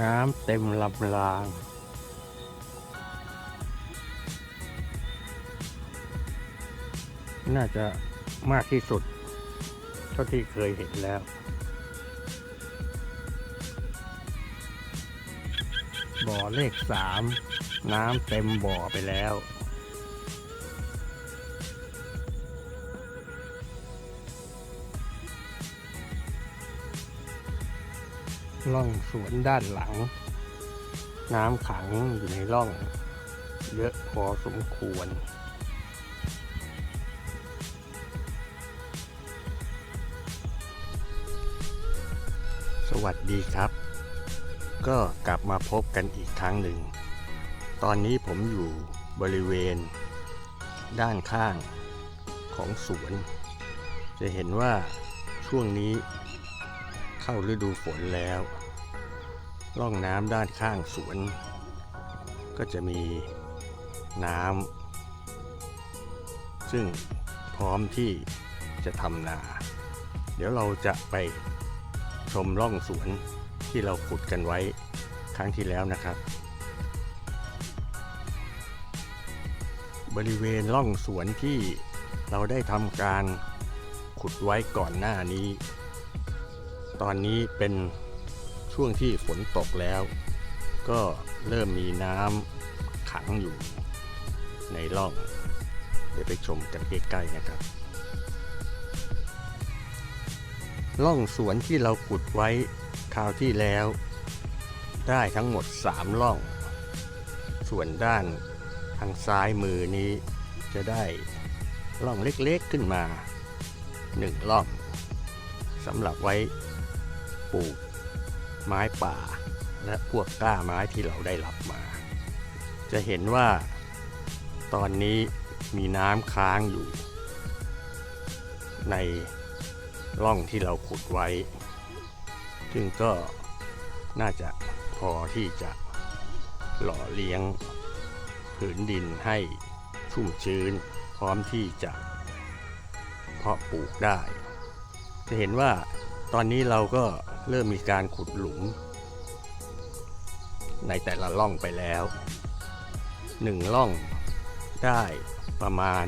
น้ำเต็มลำราง น่าจะมากที่สุด เท่าที่เคยเห็นแล้ว บ่อเลขสาม น้ำเต็มบ่อไปแล้ว ร่องสวนด้านหลัง น้ำขังอยู่ในร่อง เยอะพอสมควร สวัสดีครับ ก็กลับมาพบกันอีกครั้งหนึ่ง ตอนนี้ผมอยู่บริเวณ ด้านข้างของสวน จะเห็นว่าช่วงนี้เข้าฤดูฝนแล้ว ร่องน้ำด้านข้างสวน ก็จะมีน้ำซึ่งพร้อมที่จะทำนา เดี๋ยวเราจะไปชมร่องสวนที่เราขุดกันไว้ครั้งที่แล้วนะครับ บริเวณร่องสวนที่เราได้ทำการขุดไว้ก่อนหน้านี้ ตอนนี้เป็น ช่วงที่ฝนตกแล้ว ก็เริ่มมีน้ำขังอยู่ในร่อง เดี๋ยวไปชมกันใกล้ๆนะครับร่องสวนที่เราขุดไว้คราวที่แล้ว ได้ทั้งหมด 3 ร่อง ส่วนด้านทางซ้ายมือนี้จะได้ร่องเล็กๆขึ้นมา 1 ร่องสำหรับไว้ปลูก ไม้ป่า และพวกกล้าไม้ที่เราได้รับมา จะเห็นว่าตอนนี้มีน้ำค้างอยู่ ในร่องที่เราขุดไว้ ซึ่งก็น่าจะพอที่จะหล่อเลี้ยงผืนดินให้ชุ่มชื้น พร้อมที่จะเพาะปลูกได้ จะเห็นว่า ตอนนี้เราก็เริ่มมีการขุดหลุม ในแต่ละร่องไปแล้วหนึ่งร่องได้ประมาณ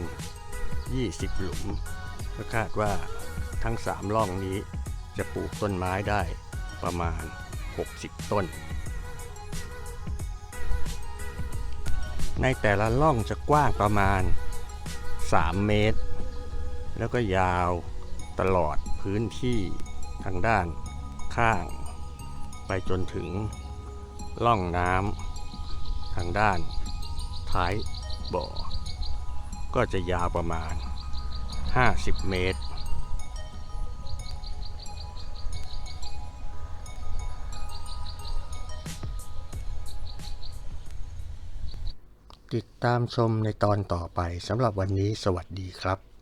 20 หลุม ก็คาดว่าทั้ง3ร่องนี้จะปลูกต้นไม้ได้ประมาณ 60 ต้น ในแต่ละร่องจะกว้างประมาณ 3 เมตร แล้วก็ยาวตลอดพื้นที่ ทางด้านข้าง ไปจนถึงร่องน้ำทางด้านท้ายบ่อ ก็จะยาวประมาณ 50 เมตร ติดตามชมในตอนต่อไปสำหรับวันนี้สวัสดีครับ